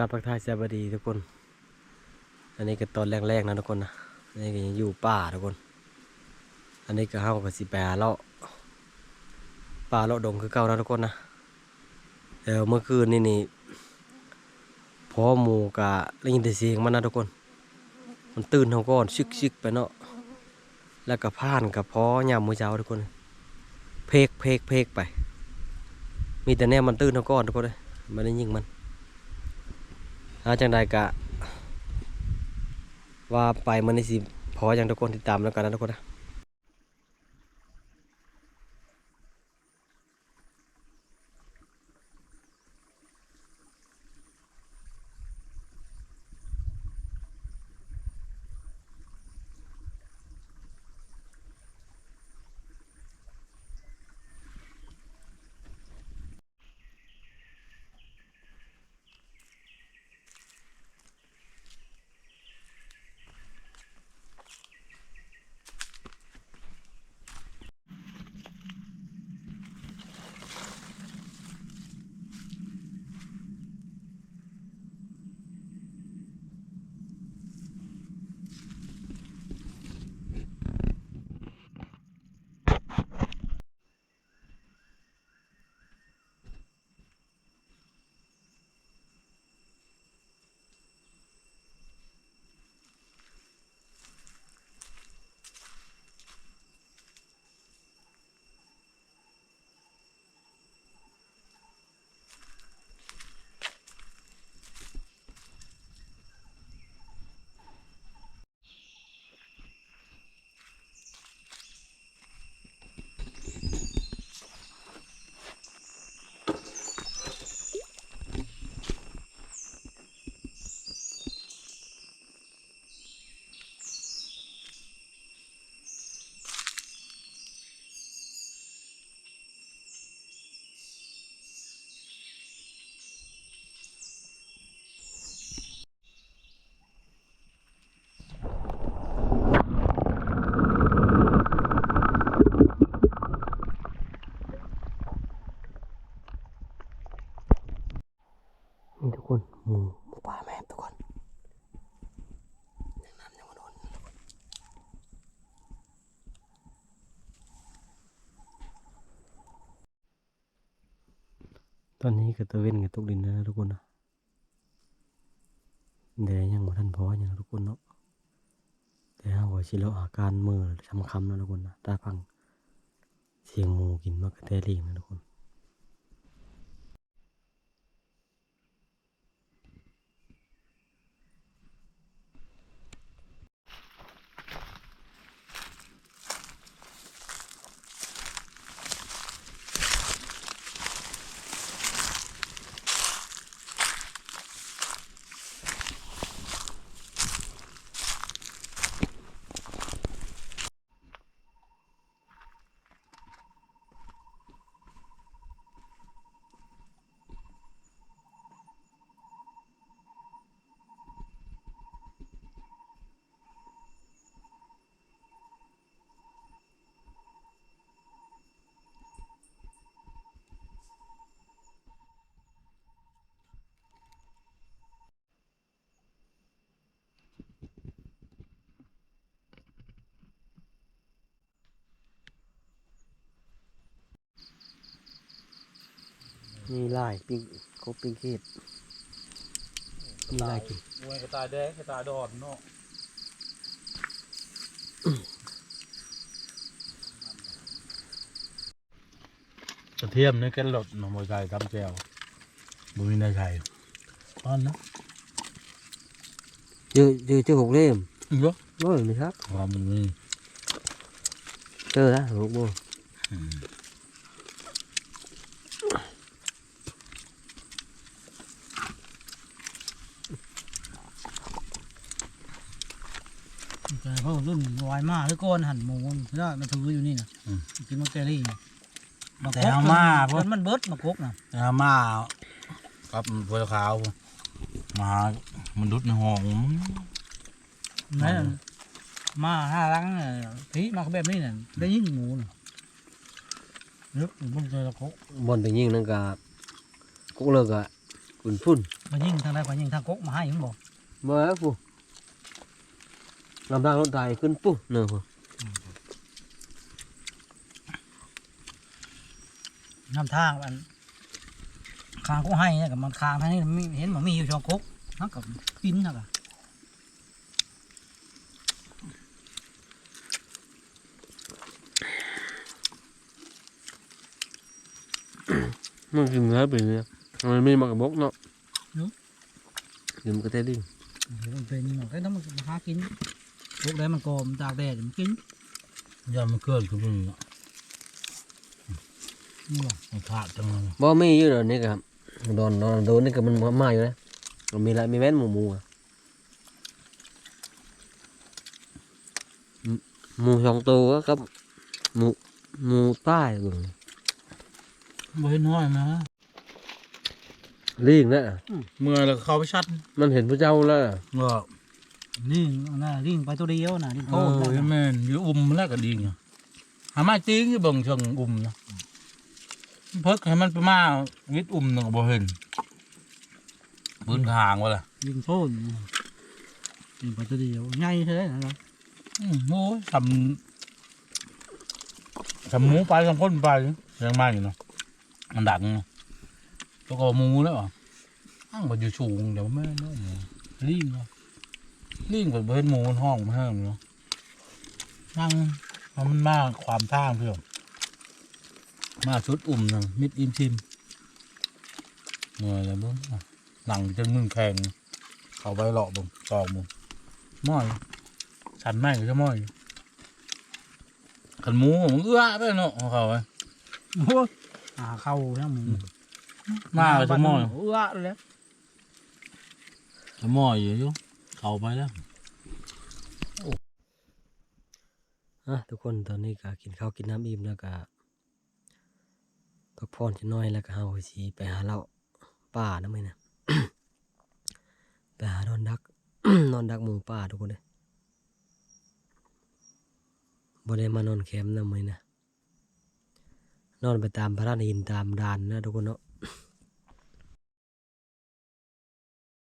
ราบทักทายสวัสดีทุกคน อันนี้ก็ตอนแรกๆนะทุกคนนะอันนี้ก็ยังอยู่ป่าทุกคน อันนี้ก็เฮากับสิแปรเลาะป่าเลาะดงคือเก่านะทุกคนนะแล้วเมื่อคืนนี่นี่พอหมูกะได้ยินแต่เสียงมันนะทุกคน มันตื่นเฮาก่อนชึกๆไปเนาะ แล้วก็ผ่านกับพอยามมือเช้าทุกคน เพกเพกเพกไป มีแต่แนวมันตื่นเฮาก่อนทุกคนเลยมันได้ยิงมัน อาจังใดกะ ว่าไปมันนี่สิพออย่างทุกคนติดตามแล้วกันนะทุกคนนะ ตอนนี้ก็ตะเว้นกับตกดินนะทุกคนนะเดี๋ยวยังบ่ทันพออย่างนะทุกคนเนาะแต่ถ้าว่าสิเลอาการมือช้ำคำนะทุกคนนะตาฟัง เสียงหมูกินมากระแทลิงนะทุกคน มีลายปิ้งครบปิ้งเขตมีลายกินมวยกระตายแดงกระตายดอนเนาะกระเทียมนี่แค่หลดหน่อมวยไก่ตำแจวบุมีในไข่ตอนนะเจอเจอเจอหกเล่มเยอะน้อยไหมครับความมันมีเจอแล้วหกโม เขารุ่นวายมากหรือก้อนหั่นหมูแล้วมันถืออยู่นี่นะกินมักเตอรี่มากแต่กเอามาพวกมันมันเบิดมากกนะเอามากับพวกขาวมามันดุดในห้องนั่นมาห้าลังน่ะพี่มาแบบนี้น่ะได้ยิงหมูน่ะนึกผมเจอตะกกบอลไปยิงนั่นกะกุกเลิกอะฝุ่นฝุ่นมายิงทางใดมายิงทางกกมาให้ผมบอกเมื่อปุ๊ ลำดังรถไถขึ้นปุ๊เนอะปุ๊น้ำทางมันคางก็ให้เนี่ยกับมันคางทางนี้มีเห็นมันมีอยู่ช่องกกนักกับกินนักอะมันกินเนื้อเป็นเนี่ยมันมีหมากระบกเนาะกินมันก็เต้ดิ้งเห็นมันเป็นหมดไอ้น้ำมันมาหากิน พวกได้มันกรมตากแดดมันกินยามมันเกิดขึ้นมานี่หรอมันขาดจังเลยบ่มีอยู่เดี๋ยวนี้ครับโดนโดนโดนนี่ก็มันมาอยู่นะมันมีละมีแว่นหมูหมูอะหมูหมูสองตัวครับหมูหมูใต้เบิ่งบ่เห็นน้อยนะลิงนะเมื่อแล้วเข้าไปชัด มันเห็นพระเจ้าแล้วอะว่าลิงน่ะลิงไปตัวเดียวน่ะลิงโอ้โตยแม่นอยู่อุ่มแล้วก็ดีไงหามาจริงอยู่เบิ่งเชิงอุ่มนะเพิกให้มันไปมาวิทย์อุ่มนึงก็บ่เห็นพื้นทางวะล่ะลิงโตลิงไปตัวเดียวใหญ่เท่านั้นนะอืมโอ้ยทำทำหมูไปทำคนไปยังมาอยู่เนาะมันดังเนาะแล้วก็หมูแล้วอะอ้างมันอยู่สูงเดี๋ยวแม่เนาะหมูลิงเนาะ ลิงก็บ่เห็นหมูมันห้องมันห้ามเนาะนั่งเพราะมันมาความท่างเพื่อนมาชุดอุ่มหนึ่งมิดอิมชิมเหนื่อยแล้วเบ้งหลังจนมึงแข็งเขาไปหลอกบ่งตอกบ่งม้อยฉันแม่งก็จะม้อยขันหมูมันเอื้อไปเนาะของเขาไปโอ้ยอ่าเข้าทั้งหมูมาก็จะม้อยเอื้อเลยจะม้อยอยู่อยู่ เขาไปแล้วอะทุกคนตอนนี้ก็กินข้าวกินน้ำอิ่มแล้วก็พักผ่อนจะน้อยแล้วก็เฮาสิไปหาเหล้าป่านะมั้ยนะไปหานอนดัก นอนดักหมูป่าทุกคนเลยบ่ได้มานอนแคมป์นะมั้ยนะนอนไปตามพระราหินตามดานนะทุกคนเนาะ